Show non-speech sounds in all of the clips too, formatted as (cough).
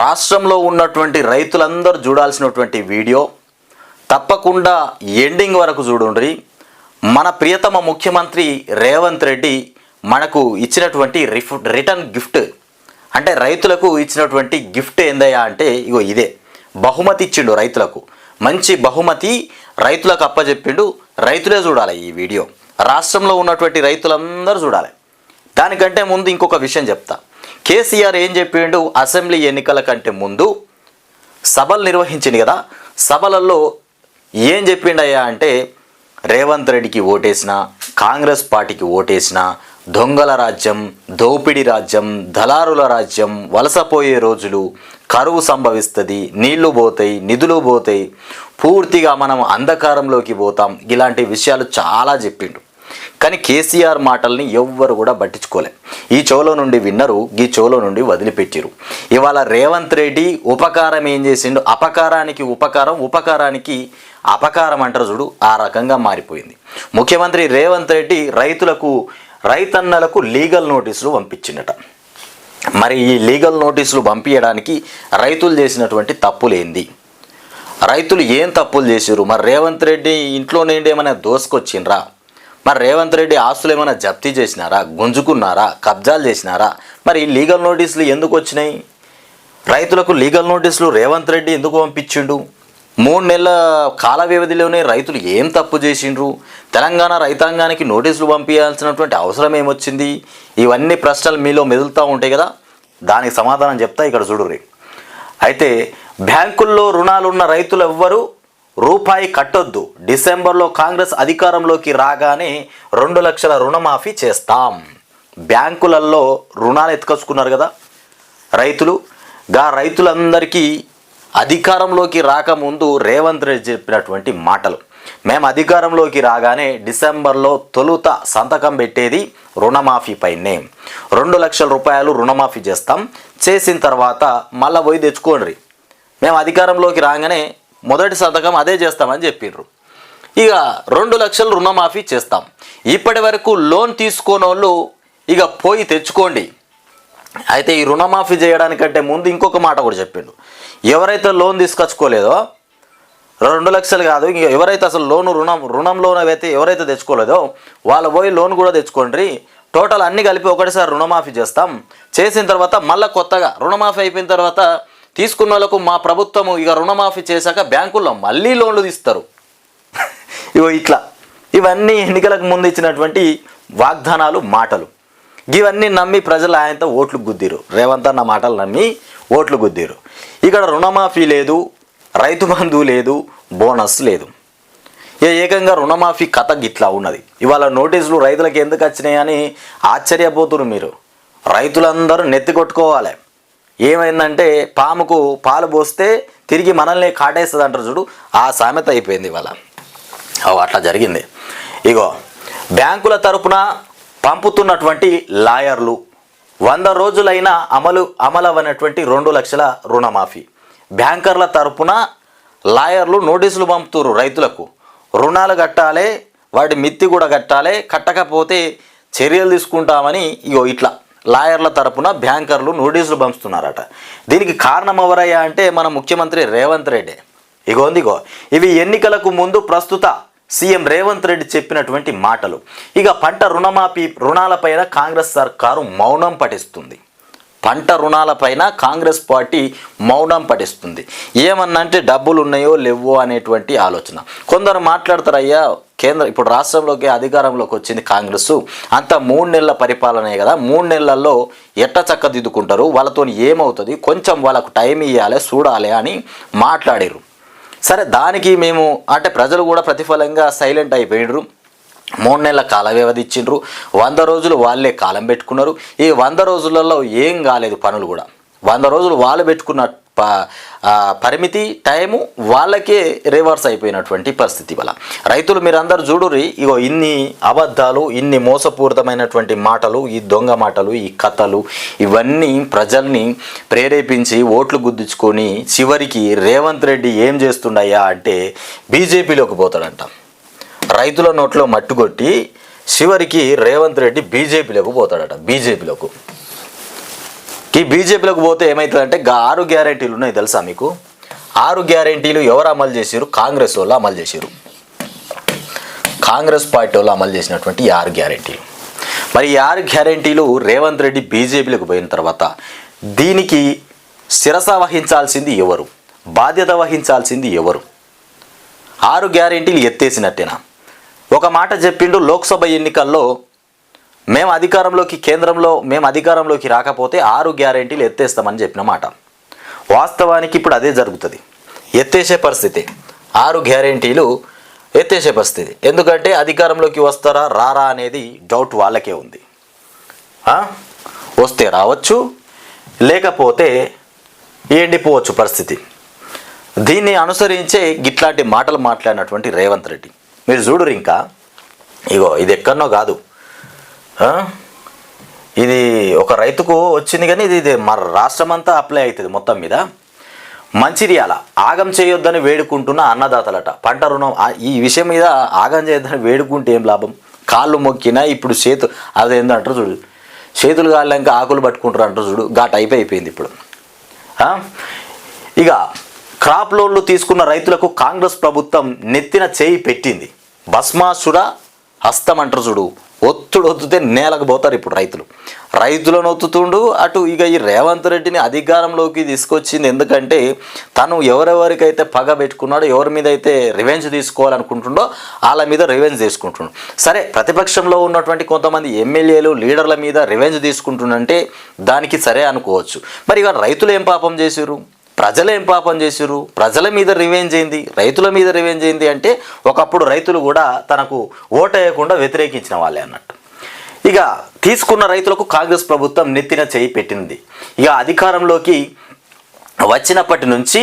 రాష్ట్రంలో ఉన్నటువంటి రైతులందరూ చూడాల్సినటువంటి వీడియో. తప్పకుండా ఎండింగ్ వరకు చూడండి మన ప్రియతమ ముఖ్యమంత్రి రేవంత్ రెడ్డి మనకు ఇచ్చినటువంటి రిఫ్ రిటర్న్ గిఫ్ట్. అంటే రైతులకు ఇచ్చినటువంటి గిఫ్ట్ ఏందయ్యా అంటే ఇగో ఇదే. బహుమతి ఇచ్చిండు రైతులకు. మంచి బహుమతి రైతులకు అప్పచెప్పిండు రైతులే చూడాలి ఈ వీడియో. రాష్ట్రంలో ఉన్నటువంటి రైతులందరూ చూడాలి. దానికంటే ముందు ఇంకొక విషయం చెప్తా. కేసీఆర్ ఏం చెప్పిండు? అసెంబ్లీ ఎన్నికల కంటే ముందు సభలు నిర్వహించింది కదా సభలలో ఏం చెప్పిండయ్యా అంటే రేవంత్ రెడ్డికి ఓటేసిన కాంగ్రెస్ పార్టీకి ఓటేసిన దొంగల రాజ్యం దోపిడీ రాజ్యం దళారుల రాజ్యం వలసపోయే రోజులు కరువు సంభవిస్తుంది నీళ్ళు పోతాయి నిధులు పోతాయి పూర్తిగా మనం అంధకారంలోకి పోతాం. ఇలాంటి విషయాలు చాలా చెప్పిండు. కానీ కేసీఆర్ మాటల్ని ఎవ్వరు కూడా పట్టించుకోలే. ఈ చెవులో నుండి విన్నరు ఈ చెవులో నుండి వదిలిపెట్టిరు. ఇవాళ రేవంత్ రెడ్డి ఉపకారం ఏం చేసిండు? అపకారానికి ఉపకారం ఉపకారానికి అపకారం అంటారు చూడు ఆ రకంగా మారిపోయింది. ముఖ్యమంత్రి రేవంత్ రెడ్డి రైతులకు రైతన్నలకు లీగల్ నోటీసులు పంపించిండట. మరి ఈ లీగల్ నోటీసులు పంపించడానికి రైతులు చేసినటువంటి తప్పులేంది రైతులు ఏం తప్పులు చేశారు మరి రేవంత్ రెడ్డి ఇంట్లో నుండి ఏమైనా దోసుకొచ్చిండ్రా? మరి రేవంత్ రెడ్డి ఆస్తులు ఏమైనా జప్తీ చేసినారా? గుంజుకున్నారా? కబ్జాలు చేసినారా? మరి లీగల్ నోటీసులు ఎందుకు వచ్చినాయి? రైతులకు లీగల్ నోటీసులు రేవంత్ రెడ్డి ఎందుకు పంపించిండు? మూడు నెలల కాల వ్యవధిలోనే రైతులు ఏం తప్పు చేసిండ్రు? తెలంగాణ రైతాంగానికి నోటీసులు పంపించాల్సినటువంటి అవసరం ఏమొచ్చింది? ఇవన్నీ ప్రశ్నలు మీలో మెదులుతూ ఉంటాయి కదా? దానికి సమాధానం చెప్తా ఇక్కడ చూడుర్రి. అయితే బ్యాంకుల్లో రుణాలున్న రైతులు ఎవ్వరూ? రూపాయి కట్టొద్దు. డిసెంబర్లో కాంగ్రెస్ అధికారంలోకి రాగానే రెండు లక్షల రుణమాఫీ చేస్తాం. బ్యాంకులలో రుణాలు ఎత్తుకొచ్చుకున్నారు కదా రైతులు. గా రైతులందరికీ అధికారంలోకి రాకముందు రేవంత్ రెడ్డి చెప్పినటువంటి మాటలు. మేము అధికారంలోకి రాగానే డిసెంబర్లో తొలుత సంతకం పెట్టేది రుణమాఫీ పైనే. రెండు లక్షల రూపాయలు రుణమాఫీ చేస్తాం. చేసిన తర్వాత మళ్ళీ పోయి తెచ్చుకోండి. మేము అధికారంలోకి రాగానే మొదటి సంతకం అదే చేస్తామని చెప్పిండ్రు ఇక రెండు లక్షలు రుణమాఫీ చేస్తాం. ఇప్పటి వరకు లోన్ తీసుకోనోళ్ళు ఇక పోయి తెచ్చుకోండి. అయితే ఈ రుణమాఫీ చేయడానికంటే ముందు ఇంకొక మాట కూడా చెప్పిండు. ఎవరైతే లోన్ తీసుకొచ్చుకోలేదో రెండు లక్షలు కాదు ఇంక ఎవరైతే అసలు లోను రుణం రుణం లోన్ అయితే ఎవరైతే తెచ్చుకోలేదో వాళ్ళు పోయి లోన్ కూడా తెచ్చుకోండి టోటల్ అన్నీ కలిపి ఒకటిసారి రుణమాఫీ చేస్తాం. చేసిన తర్వాత మళ్ళీ కొత్తగా రుణమాఫీ అయిపోయిన తర్వాత తీసుకున్న వాళ్ళకు మా ప్రభుత్వము ఇక రుణమాఫీ చేశాక బ్యాంకుల్లో మళ్ళీ లోన్లు తీస్తారు. ఇగో ఇట్లా. ఇవన్నీ ఎన్నికలకు ముందు ఇచ్చినటువంటి వాగ్దానాలు మాటలు. ఇవన్నీ నమ్మి ప్రజలు ఆయనతో ఓట్లు గుద్దిరు. రేవంత్ అన్న మాటలు నమ్మి ఓట్లు గుద్దిరు. ఇక్కడ రుణమాఫీ లేదు రైతు బంధువు లేదు బోనస్ లేదు. ఇక ఏకంగా రుణమాఫీ కథ గిట్లా ఉన్నది. ఇవాళ నోటీసులు రైతులకు ఎందుకు వచ్చినాయని ఆశ్చర్యపోతున్నారు మీరు. రైతులందరూ నెత్తి కొట్టుకోవాలి. ఏమైందంటే పాముకు పాలు పోస్తే తిరిగి మనల్ని కాటేస్తుంది అంటారు చూడు ఆ సామెత అయిపోయింది ఇవాళ. అవు అట్లా జరిగింది. ఇగో బ్యాంకుల తరపున పంపుతున్నటువంటి లాయర్లు వంద రోజులైనా అమలు అమలవనటువంటి రెండు లక్షల రుణమాఫీ. బ్యాంకర్ల తరపున లాయర్లు నోటీసులు పంపుతురు రైతులకు. రుణాలు కట్టాలి వాటి మిత్తి కూడా కట్టాలి కట్టకపోతే చర్యలు తీసుకుంటామని ఇగో ఇట్లా. లాయర్ల తరపున బ్యాంకర్లు నోటీసులు పంపుతున్నారట. దీనికి కారణం ఎవరయ్యా అంటే మన ముఖ్యమంత్రి రేవంత్ రెడ్డి. ఇగో ఇగో ఇవి ఎన్నికలకు ముందు ప్రస్తుత సీఎం రేవంత్ రెడ్డి చెప్పినటువంటి మాటలు. ఇక పంట రుణమాఫీ రుణాలపైన కాంగ్రెస్ సర్కారు మౌనం పఠిస్తుంది. పంట రుణాలపైన కాంగ్రెస్ పార్టీ మౌనం పఠిస్తుంది. ఏమన్నంటే డబ్బులు ఉన్నాయో లేవో అనేటువంటి ఆలోచన. కొందరు మాట్లాడతారు అయ్యా కేంద్ర ఇప్పుడు రాష్ట్రంలోకి అధికారంలోకి వచ్చింది కాంగ్రెస్ అంత మూడు నెలల పరిపాలనే కదా. మూడు నెలల్లో ఎట్ట చక్కదిద్దుకుంటారు? వాళ్ళతో ఏమవుతుంది? కొంచెం వాళ్ళకు టైం ఇవ్వాలి చూడాలి అని మాట్లాడారు సరే దానికి మేము అంటే ప్రజలు కూడా ప్రతిఫలంగా సైలెంట్ అయిపోయినరు మూడు నెలల కాల వ్యవధి ఇచ్చిండ్రు. వంద రోజులు వాళ్ళే కాలం పెట్టుకున్నారు. ఈ వంద రోజులలో ఏం కాలేదు పనులు కూడా. వంద రోజులు వాళ్ళు పెట్టుకున్న పరిమితి టైము వాళ్ళకే రివర్స్ అయిపోయినటువంటి పరిస్థితి వల్ల. రైతులు మీరందరూ చూడుర్రి ఇగో ఇన్ని అబద్ధాలు ఇన్ని మోసపూరితమైనటువంటి మాటలు ఈ దొంగ మాటలు ఈ కథలు ఇవన్నీ ప్రజల్ని ప్రేరేపించి ఓట్లు గుద్దించుకొని చివరికి రేవంత్ రెడ్డి ఏం చేస్తుండయ్యా అంటే బీజేపీలోకి పోతాడంట. రైతుల నోట్లో మట్టుకొట్టి చివరికి రేవంత్ రెడ్డి బీజేపీలోకి పోతాడట బీజేపీలోకి. ఈ బీజేపీలోకి పోతే ఏమవుతుందంటే ఆరు గ్యారెంటీలు ఉన్నాయి తెలుసా మీకు? ఆరు గ్యారెంటీలు ఎవరు అమలు చేశారు కాంగ్రెస్ వాళ్ళు అమలు చేశారు కాంగ్రెస్ పార్టీ వాళ్ళు అమలు చేసినటువంటి ఈ ఆరు గ్యారంటీలు. మరి ఈ ఆరు గ్యారెంటీలు రేవంత్ రెడ్డి బీజేపీలోకి పోయిన తర్వాత దీనికి శిరస వహించాల్సింది ఎవరు? బాధ్యత వహించాల్సింది ఎవరు? ఆరు గ్యారెంటీలు ఎత్తేసినట్టేనా? ఒక మాట చెప్పిండు లోక్సభ ఎన్నికల్లో మేము అధికారంలోకి కేంద్రంలో మేము అధికారంలోకి రాకపోతే ఆరు గ్యారెంటీలు ఎత్తేస్తామని చెప్పిన మాట. వాస్తవానికి ఇప్పుడు అదే జరుగుతుంది. ఎత్తేసే పరిస్థితి. ఆరు గ్యారెంటీలు ఎత్తేసే పరిస్థితి. ఎందుకంటే అధికారంలోకి వస్తారా రారా అనేది డౌట్ వాళ్ళకే ఉంది. వస్తే రావచ్చు లేకపోతే ఎండిపోవచ్చు పరిస్థితి. దీన్ని అనుసరించే గిట్లాంటి మాటలు మాట్లాడినటువంటి రేవంత్ రెడ్డి. మీరు చూడరు ఇంకా. ఇగో ఇది ఎక్కడనో కాదు. ఇది ఒక రైతుకు వచ్చింది కానీ ఇది ఇది మన రాష్ట్రం అంతా అప్లై అవుతుంది మొత్తం మీద. మంచిర్యాల ఆగం చేయొద్దని వేడుకుంటున్న అన్నదాతలట. పంట రుణం ఈ విషయం మీద ఆగం చేయొద్దని వేడుకుంటే ఏం లాభం? కాళ్ళు మొక్కినా ఇప్పుడు చేతు అదేందంటారు చూడు. చేతులు కాళ్ళంక ఆకులు పట్టుకుంటారు అంటారు చూడు. ఘాట్ అయిపోయిపోయింది ఇప్పుడు. ఇక క్రాప్ లోన్లు తీసుకున్న రైతులకు కాంగ్రెస్ ప్రభుత్వం నెత్తిన చేయి పెట్టింది. భస్మాసుర హస్తం అంటారు చూడు. ఒత్తుడు ఒత్తుతే నేలకు పోతారు ఇప్పుడు రైతులు. రైతులను ఒత్తుతుండు అటు ఇక ఈ రేవంత్ రెడ్డిని అధికారంలోకి తీసుకొచ్చింది ఎందుకంటే తను ఎవరెవరికైతే పగ పెట్టుకున్నాడో ఎవరి మీద అయితే రివెంజ్ తీసుకోవాలనుకుంటుండో వాళ్ళ మీద రివెంజ్ తీసుకుంటుండు సరే ప్రతిపక్షంలో ఉన్నటువంటి కొంతమంది ఎమ్మెల్యేలు లీడర్ల మీద రివెంజ్ తీసుకుంటుండంటే దానికి సరే అనుకోవచ్చు. మరి ఇక రైతులు ఏం పాపం చేసిర్రు? ప్రజలు ఏం పాపం చేసిర్రు? ప్రజల మీద రివెంజ్ అయింది రైతుల మీద రివెంజ్ ఏంది అంటే ఒకప్పుడు రైతులు కూడా తనకు ఓటేయకుండా వ్యతిరేకించిన వాళ్ళే అన్నట్టు. ఇక తీసుకున్న రైతులకు కాంగ్రెస్ ప్రభుత్వం నెత్తిన చేయి పెట్టింది. ఇక అధికారంలోకి వచ్చినప్పటి నుంచి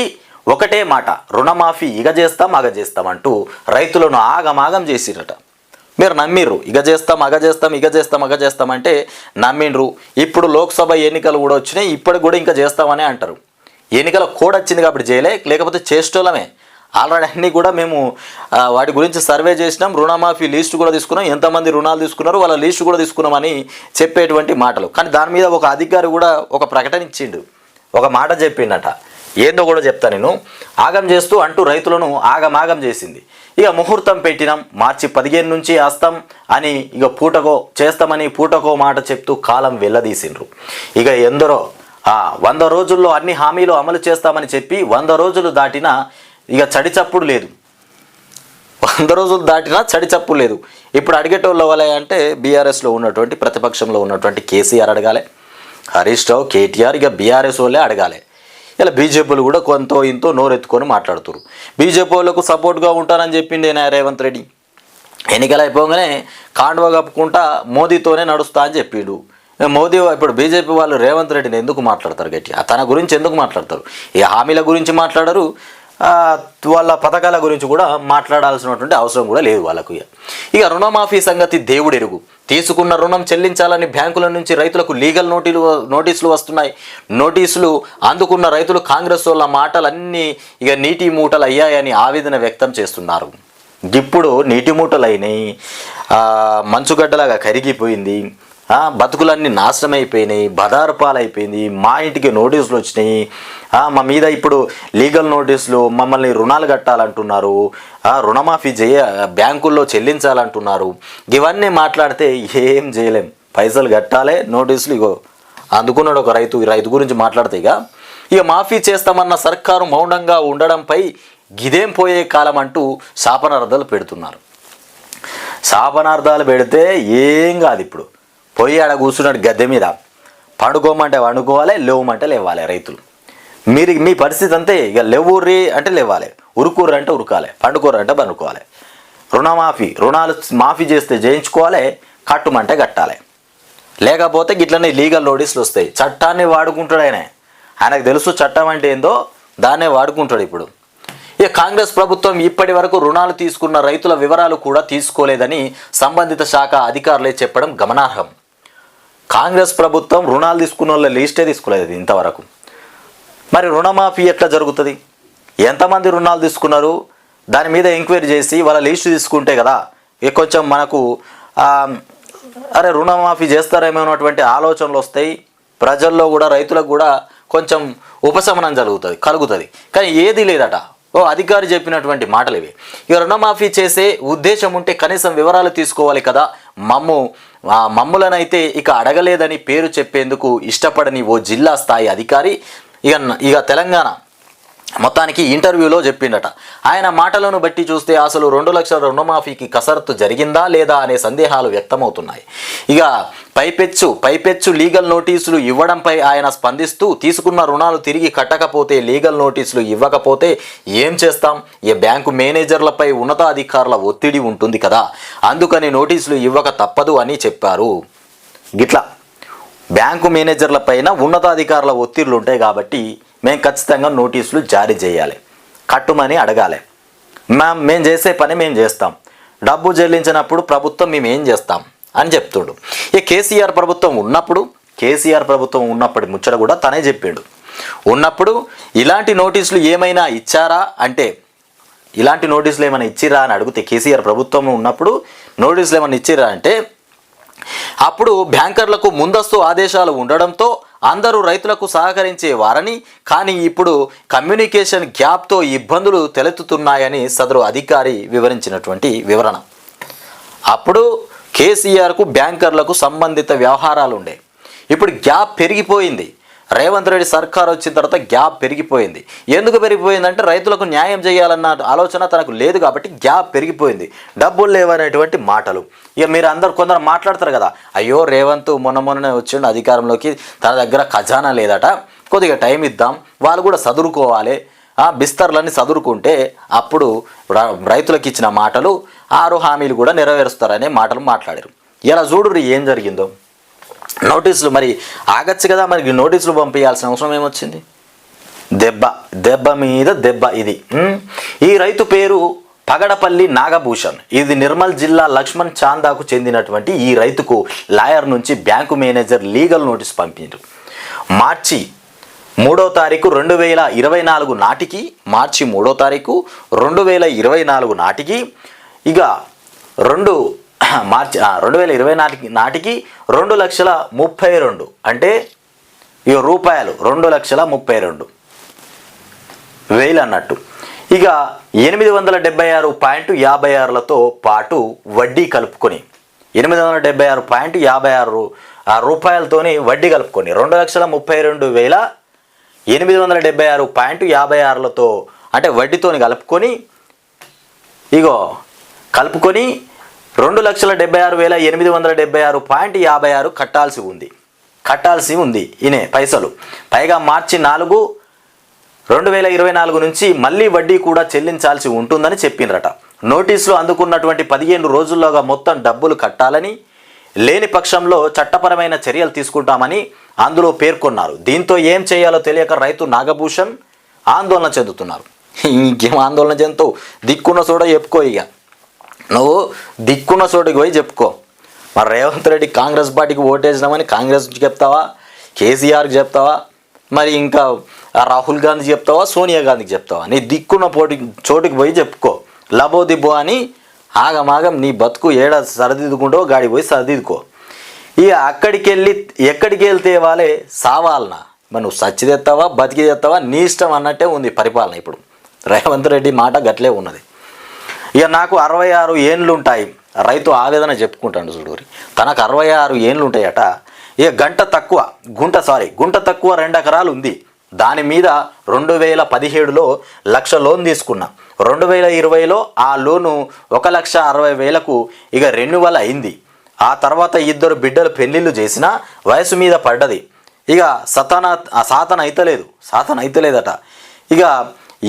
ఒకటే మాట రుణమాఫీ ఇగ చేస్తాం అగ చేస్తాం అంటూ రైతులను ఆగమాగం చేసిరట. మీరు నమ్మిర్రు ఇగ చేస్తాం అగ చేస్తాం ఇగ చేస్తాం అగ చేస్తాం అంటే నమ్మిండ్రు. ఇప్పుడు లోక్సభ ఎన్నికలు కూడా వచ్చినాయి ఇప్పటికి కూడా ఇంకా చేస్తామనే అంటారు. ఎన్నికల కోడ్ వచ్చింది కాబట్టి చేయలే లేకపోతే చేసేటోళ్ళమే. ఆల్రెడీ అన్నీ కూడా మేము వాటి గురించి సర్వే చేసినాం రుణమాఫీ లీస్టు కూడా తీసుకున్నాం ఎంతమంది రుణాలు తీసుకున్నారు వాళ్ళ లిస్టు కూడా తీసుకున్నామని చెప్పేటువంటి మాటలు. కానీ దాని మీద ఒక అధికారి కూడా ఒక ప్రకటన ఇచ్చిండు. ఒక మాట చెప్పిండట. ఏందో కూడా చెప్తా నేను. ఆగం చేస్తూ అంటూ రైతులను ఆగమాగం చేసింది. ఇక ముహూర్తం పెట్టినాం మార్చి పదిహేను నుంచి వస్తాం అని ఇక పూటకో చేస్తామని పూటకో మాట చెప్తూ కాలం వెళ్ళదీసిండ్రు ఇక ఎందరో వంద రోజుల్లో అన్ని హామీలు అమలు చేస్తామని చెప్పి వంద రోజులు దాటినా ఇక చడిచప్పుడు లేదు. వంద రోజులు దాటినా చడిచప్పుడు లేదు. ఇప్పుడు అడిగేటోళ్ళు ఎవరే అంటే బీఆర్ఎస్లో ఉన్నటువంటి ప్రతిపక్షంలో ఉన్నటువంటి కేసీఆర్ అడగాలి. హరీష్ రావు కేటీఆర్ ఇక బీఆర్ఎస్ వాళ్ళే అడగాలి. ఇలా బీజేపీలు కూడా కొంత ఇంతో నోరెత్తుకొని మాట్లాడుతున్నారు బీజేపీ వాళ్ళకు సపోర్ట్గా ఉంటానని చెప్పిండి ఆయన రేవంత్ రెడ్డి. ఎన్నికలు అయిపోగానే కాండవ కప్పుకుంటా మోదీతోనే నడుస్తా అని చెప్పిండు. మోదీ ఇప్పుడు బీజేపీ వాళ్ళు రేవంత్ రెడ్డిని ఎందుకు మాట్లాడతారు గట్టిగా తన గురించి ఎందుకు మాట్లాడతారు? ఈ హామీల గురించి మాట్లాడరు వాళ్ళ పథకాల గురించి కూడా మాట్లాడాల్సినటువంటి అవసరం కూడా లేదు వాళ్ళకు ఇక. ఇక రుణమాఫీ సంగతి దేవుడెరుగు తీసుకున్న రుణం చెల్లించాలని బ్యాంకుల నుంచి రైతులకు లీగల్ నోటీలు నోటీసులు వస్తున్నాయి. నోటీసులు అందుకున్న రైతులు కాంగ్రెస్ వాళ్ళ మాటలన్నీ ఇక నీటి మూటలు అయ్యాయని ఆవేదన వ్యక్తం చేస్తున్నారు. ఇప్పుడు నీటి మూటలైనవి మంచుగడ్డలాగా కరిగిపోయింది. బతుకులన్నీ నాశనం అయిపోయినాయి బదారుపాలైపోయింది మా ఇంటికి నోటీసులు వచ్చినాయి. మా మీద ఇప్పుడు లీగల్ నోటీసులు మమ్మల్ని రుణాలు కట్టాలంటున్నారు. రుణమాఫీ చేయ బ్యాంకుల్లో చెల్లించాలంటున్నారు. ఇవన్నీ మాట్లాడితే ఏం చేయలేం. పైసలు కట్టాలే నోటీసులు ఇగో. అందుకున్నాడు ఒక రైతు రైతు గురించి మాట్లాడితే ఇక ఇక మాఫీ చేస్తామన్న సర్కారు మౌనంగా ఉండడంపై గిదేం పోయే కాలం అంటూ శాపనార్థాలు పెడుతున్నారు. శాపనార్థాలు పెడితే ఏం కాదు ఇప్పుడు. పోయి ఆడ కూర్చున్నాడు గద్దె మీద. పండుకోమంటే వండుకోవాలి లేవమంటే లేవాలి రైతులు. మీరు మీ పరిస్థితి అంతే ఇక లేవుర్రి అంటే లేవాలి ఉరుకుర్రి అంటే ఉరకాలి పండుకోర్రి అంటే పండుకోవాలి. రుణమాఫీ రుణాలు మాఫీ చేస్తే చేయించుకోవాలి కట్టుమంటే కట్టాలి. లేకపోతే గిట్లనే లీగల్ నోటీసులు వస్తాయి. చట్టాన్ని వాడుకుంటాడు ఆయన. ఆయనకు తెలుసు చట్టం అంటే ఏందో దాన్నే వాడుకుంటాడు ఇప్పుడు. ఇక కాంగ్రెస్ ప్రభుత్వం ఇప్పటి వరకు రుణాలు తీసుకున్న రైతుల వివరాలు కూడా తీసుకోలేదని సంబంధిత శాఖ అధికారులే చెప్పడం గమనార్హం. కాంగ్రెస్ ప్రభుత్వం రుణాలు తీసుకున్న వాళ్ళ లిస్టే తీసుకోలేదు ఇంతవరకు. మరి రుణమాఫీ ఎట్లా జరుగుతుంది? ఎంతమంది రుణాలు తీసుకున్నారు? దాని మీద ఎంక్వైరీ చేసి వాళ్ళ లిస్టు తీసుకుంటే కదా ఇక కొంచెం మనకు అరే రుణమాఫీ చేస్తారేమో అన్నటువంటి ఆలోచనలు వస్తాయి. ప్రజల్లో కూడా రైతులకు కూడా కొంచెం ఉపశమనం జరుగుతుంది కలుగుతుంది. కానీ ఏది లేదట. ఓ అధికారి చెప్పినటువంటి మాటలు ఇవి. ఇక రుణమాఫీ చేసే ఉద్దేశం ఉంటే కనీసం వివరాలు తీసుకోవాలి కదా. మమ్ము ఆ మమ్ములనైతే ఇక అడగలేదని పేరు చెప్పేందుకు ఇష్టపడని ఓ జిల్లా స్థాయి అధికారి ఇక ఇక తెలంగాణ. మొత్తానికి ఇంటర్వ్యూలో చెప్పిండట. ఆయన మాటలను బట్టి చూస్తే అసలు రెండు లక్షల రుణమాఫీకి కసరత్తు జరిగిందా లేదా అనే సందేహాలు వ్యక్తమవుతున్నాయి. ఇక పైపెచ్చు పైపెచ్చు లీగల్ నోటీసులు ఇవ్వడంపై ఆయన స్పందిస్తూ తీసుకున్న రుణాలు తిరిగి కట్టకపోతే లీగల్ నోటీసులు ఇవ్వకపోతే ఏం చేస్తాం? ఈ బ్యాంకు మేనేజర్లపై ఉన్నతాధికారుల ఒత్తిడి ఉంటుంది కదా. అందుకని నోటీసులు ఇవ్వక తప్పదు అని చెప్పారు. గిట్లా. బ్యాంకు మేనేజర్ల పైన ఉన్నతాధికారుల ఒత్తిళ్ళు ఉంటాయి కాబట్టి మేము ఖచ్చితంగా నోటీసులు జారీ చేయాలి. కట్టుమని అడగాలి. మ్యామ్ మేము చేసే పని మేము చేస్తాం. డబ్బు చెల్లించినప్పుడు ప్రభుత్వం మేము ఏం చేస్తాం? అని చెప్తుండు. ఈ కేసీఆర్ ప్రభుత్వం ఉన్నప్పుడు కేసీఆర్ ప్రభుత్వం ఉన్నప్పటి ముచ్చట కూడా తనే చెప్పాడు. ఉన్నప్పుడు ఇలాంటి నోటీసులు ఏమైనా ఇచ్చారా అంటే ఇలాంటి నోటీసులు ఏమైనా ఇచ్చిరా అని అడిగితే కేసీఆర్ ప్రభుత్వం ఉన్నప్పుడు నోటీసులు ఏమైనా ఇచ్చిరా అంటే అప్పుడు బ్యాంకర్లకు ముందస్తు ఆదేశాలు ఉండడంతో అందరూ రైతులకు సహకరించేవారని కానీ ఇప్పుడు కమ్యూనికేషన్ గ్యాప్తో ఇబ్బందులు తలెత్తుతున్నాయని సదరు అధికారి వివరించినటువంటి వివరణ. అప్పుడు కేసీఆర్కు బ్యాంకర్లకు సంబంధిత వ్యవహారాలు ఉండే ఇప్పుడు గ్యాప్ పెరిగిపోయింది. రేవంత్ రెడ్డి సర్కార్ వచ్చిన తర్వాత గ్యాప్ పెరిగిపోయింది. ఎందుకు పెరిగిపోయిందంటే రైతులకు న్యాయం చేయాలన్న ఆలోచన తనకు లేదు కాబట్టి గ్యాప్ పెరిగిపోయింది. డబ్బులు లేవనేటువంటి మాటలు. ఇక మీరు అందరు కొందరు మాట్లాడతారు కదా అయ్యో రేవంత్ మొన్న మొన్ననే వచ్చిండు అధికారంలోకి తన దగ్గర ఖజానా లేదట కొద్దిగా టైం ఇద్దాం వాళ్ళు కూడా చదువుకోవాలి ఆ బిస్తర్లన్నీ చదువుకుంటే అప్పుడు ర- రైతులకు ఇచ్చిన మాటలు ఆరు హామీలు కూడా నెరవేరుస్తారనే మాటలు మాట్లాడారు. ఇలా చూడు ఏం జరిగిందో. నోటీసులు మరి ఆగచ్చు కదా మరి నోటీసులు పంపించాల్సిన అవసరం ఏమొచ్చింది? దెబ్బ దెబ్బ మీద దెబ్బ ఇది. ఈ రైతు పేరు పగడపల్లి నాగభూషణ్. ఇది నిర్మల్ జిల్లా లక్ష్మణ్ చాందాకు చెందినటువంటి ఈ రైతుకు లాయర్ నుంచి బ్యాంకు మేనేజర్ లీగల్ నోటీస్ పంపించారు మార్చి మూడో తారీఖు రెండు వేల ఇరవై నాలుగు నాటికి మార్చి మూడో తారీఖు రెండు వేల ఇరవై నాలుగు నాటికి ఇక రెండు (coughs) మార్చి రెండు వేల ఇరవై నాటికి నాటికి రెండు లక్షల ముప్పై రెండు. అంటే ఇక రూపాయలు రెండు లక్షల ముప్పై రెండు. వేలు అన్నట్టు. ఇక ఎనిమిది వందల డెబ్బై ఆరు పాయింట్ యాభై ఆరులతో పాటు వడ్డీ కలుపుకొని ఎనిమిది వందల డెబ్బై ఆరు పాయింట్ యాభై ఆరు ఆ రూపాయలతోని వడ్డీ కలుపుకొని రెండు లక్షల ముప్పై రెండు వేల ఎనిమిది వందల డెబ్బై ఆరు పాయింట్ యాభై ఆరులతో అంటే వడ్డీతోని కలుపుకొని ఇగో కలుపుకొని రెండు లక్షల డెబ్బై ఆరు వేల ఎనిమిది వందల డెబ్బై ఆరు పాయింట్ యాభై ఆరు కట్టాల్సి ఉంది. కట్టాల్సి ఉంది ఇనే పైసలు. పైగా మార్చి నాలుగు రెండు వేల ఇరవై నాలుగు నుంచి మళ్ళీ వడ్డీ కూడా చెల్లించాల్సి ఉంటుందని చెప్పిండ్రట. నోటీసులు అందుకున్నటువంటి పదిహేను రోజుల్లోగా మొత్తం డబ్బులు కట్టాలని లేని పక్షంలో చట్టపరమైన చర్యలు తీసుకుంటామని అందులో పేర్కొన్నారు. దీంతో ఏం చేయాలో తెలియక రైతు నాగభూషణ్ ఆందోళన చెందుతున్నారు. ఇంకేం ఆందోళన చెందుతావు? దిక్కున్న చూడ చెప్పుకో ఇక. నువ్వు దిక్కున్న చోటుకి పోయి చెప్పుకో. మరి రేవంత్ రెడ్డి కాంగ్రెస్ పార్టీకి ఓటేసినామని కాంగ్రెస్ చెప్తావా? కేసీఆర్కి చెప్తావా? మరి ఇంకా రాహుల్ గాంధీ చెప్తావా? సోనియా గాంధీకి చెప్తావా? నీ దిక్కున్న పోటీ చోటుకి పోయి చెప్పుకో. లబో దిబ్బో అని ఆగమాగం నీ బతుకు ఏడ సరిదిద్దుకుంటో గాడి పోయి సరిదిద్దుకో. ఇక అక్కడికి వెళ్ళి ఎక్కడికి వెళ్తే వాళ్ళే సావాలనా? మరి నువ్వు సచ్చి తెస్తావా బతికి తెస్తావా నీ ఇష్టం అన్నట్టే ఉంది పరిపాలన ఇప్పుడు. రేవంత్ రెడ్డి మాట గట్లే ఉన్నది. ఇక నాకు అరవై ఆరు ఏండ్లు ఉంటాయి రైతు ఆవేదన చెప్పుకుంటాడు చూడూరి తనకు అరవై ఆరు ఏండ్లు ఉంటాయట ఇక గంట తక్కువ గుంట సారీ గుంట తక్కువ రెండు ఎకరాలు ఉంది. దాని మీద రెండు వేల పదిహేడులో లక్ష లోన్ తీసుకున్నా. రెండు వేల ఇరవైలో ఆ లోను ఒక లక్ష అరవై వేలకు ఇక రెన్యువల్ అయింది. ఆ తర్వాత ఇద్దరు బిడ్డలు పెళ్ళిళ్ళు చేసినా వయసు మీద పడ్డది. ఇక సతన ఆ సాతన అయితలేదు. సాతన అయితలేదట. ఇక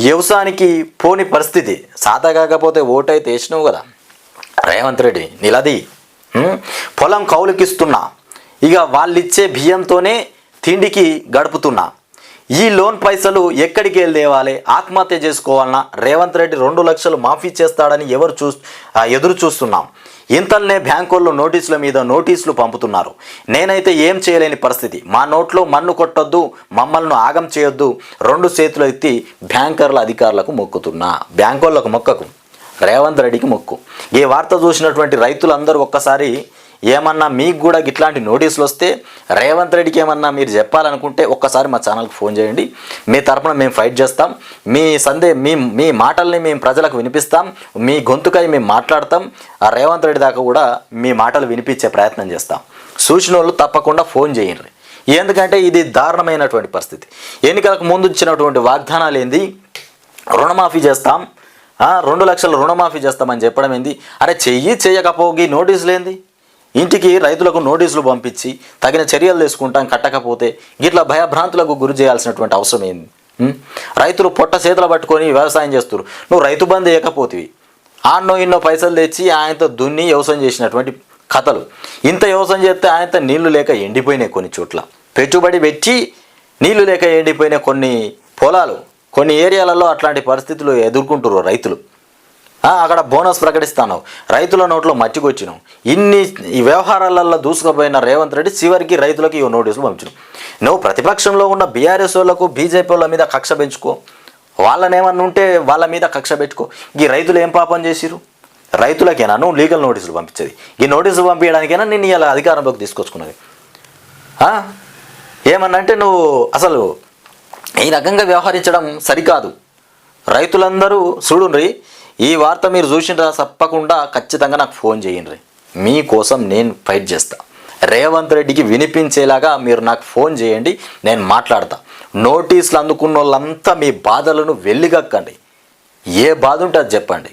వ్యవసాయానికి పోని పరిస్థితి. సాత కాకపోతే ఓటైతే వేసినావు కదా. రేవంత్ రెడ్డి నిలది. పొలం కౌలుకిస్తున్నా. ఇక వాళ్ళిచ్చే బియ్యంతోనే తిండికి గడుపుతున్నా. ఈ లోన్ పైసలు ఎక్కడికి వెళ్ళేవాలి ఆత్మహత్య చేసుకోవాలన్నా రేవంత్ రెడ్డి రెండు లక్షలు మాఫీ చేస్తాడని ఎవరు చూ ఎదురు చూస్తున్నాం. ఇంతల్నే బ్యాంకుల్లో నోటీసుల మీద నోటీసులు పంపుతున్నారు. నేనైతే ఏం చేయలేని పరిస్థితి. మా నోట్లో మన్ను కొట్టొద్దు మమ్మల్ని ఆగం చేయొద్దు రెండు చేతులు ఎత్తి బ్యాంకర్ల అధికారులకు మొక్కుతున్నా. బ్యాంకోళ్ళకు మొక్కకు. రేవంత్ రెడ్డికి మొక్కు. ఈ వార్త చూసినటువంటి రైతులందరూ ఒక్కసారి ఏమన్నా మీకు కూడా ఇట్లాంటి నోటీసులు వస్తే రేవంత్ రెడ్డికి ఏమన్నా మీరు చెప్పాలనుకుంటే ఒక్కసారి మా ఛానల్కి ఫోన్ చేయండి. మీ తరపున మేము ఫైట్ చేస్తాం. మీ సందే మీ మీ మాటల్ని మేము ప్రజలకు వినిపిస్తాం. మీ గొంతుకై మేము మాట్లాడతాం. ఆ రేవంత్ రెడ్డి దాకా కూడా మీ మాటలు వినిపించే ప్రయత్నం చేస్తాం. సూచన తప్పకుండా ఫోన్ చేయండి. ఎందుకంటే ఇది దారుణమైనటువంటి పరిస్థితి. ఎన్నికలకు ముందు ఇచ్చినటువంటి వాగ్దానాలు ఏంది? రుణమాఫీ చేస్తాం. రెండు లక్షల రుణమాఫీ చేస్తామని చెప్పడం ఏంది? అరే చెయ్యి చేయకపోగి నోటీసులు ఏంది? ఇంటికి రైతులకు నోటీసులు పంపించి తగిన చర్యలు తీసుకుంటాం కట్టకపోతే ఇట్లా భయభ్రాంతులకు గురి చేయాల్సినటువంటి అవసరం ఏంది? రైతులు పొట్ట చేతులు పట్టుకొని వ్యవసాయం చేస్తారు నువ్వు రైతు బంద్ వేయకపోతివి. ఆన్నో ఇన్నో పైసలు తెచ్చి ఆయనతో దున్ని వ్యవసాయం చేసినటువంటి కథలు. ఇంత వ్యవసాయం చేస్తే ఆయనతో నీళ్ళు లేక ఎండిపోయినాయి కొన్ని చోట్ల. పెట్టుబడి పెట్టి నీళ్ళు లేక ఎండిపోయిన కొన్ని పొలాలు కొన్ని ఏరియాలలో అట్లాంటి పరిస్థితులు ఎదుర్కొంటారు రైతులు. అక్కడ బోనస్ ప్రకటిస్తాను. రైతుల నోట్లో మట్టికొచ్చినాం. ఇన్ని ఈ వ్యవహారాలలో దూసుకుపోయిన రేవంత్ రెడ్డి చివరికి రైతులకు ఈ నోటీసులు పంపించడం. నువ్వు ప్రతిపక్షంలో ఉన్న బీఆర్ఎస్ వాళ్ళకు బీజేపీ వాళ్ళ మీద కక్ష పెంచుకో. వాళ్ళనేమన్నా ఉంటే వాళ్ళ మీద కక్ష పెట్టుకో. ఈ రైతులు ఏం పాపం చేసిరు రైతులకైనా? నువ్వు లీగల్ నోటీసులు పంపించేది. ఈ నోటీసులు పంపించడానికైనా నేను ఇలా అధికారంలోకి తీసుకొచ్చుకున్నది? ఆ? ఏమన్నంటే నువ్వు అసలు ఈ రకంగా వ్యవహరించడం సరికాదు. రైతులందరూ చూడుండ్రి ఈ వార్త మీరు చూసినరా తప్పకుండా ఖచ్చితంగా నాకు ఫోన్ చేయండి. మీకోసం నేను ఫైట్ చేస్తా. రేవంత్ రెడ్డికి వినిపించేలాగా మీరు నాకు ఫోన్ చేయండి నేను మాట్లాడతా. నోటీసులు అందుకున్న వాళ్ళంతా మీ బాధలను వెళ్ళిగక్కండి ఏ బాధ ఉంటే అది చెప్పండి.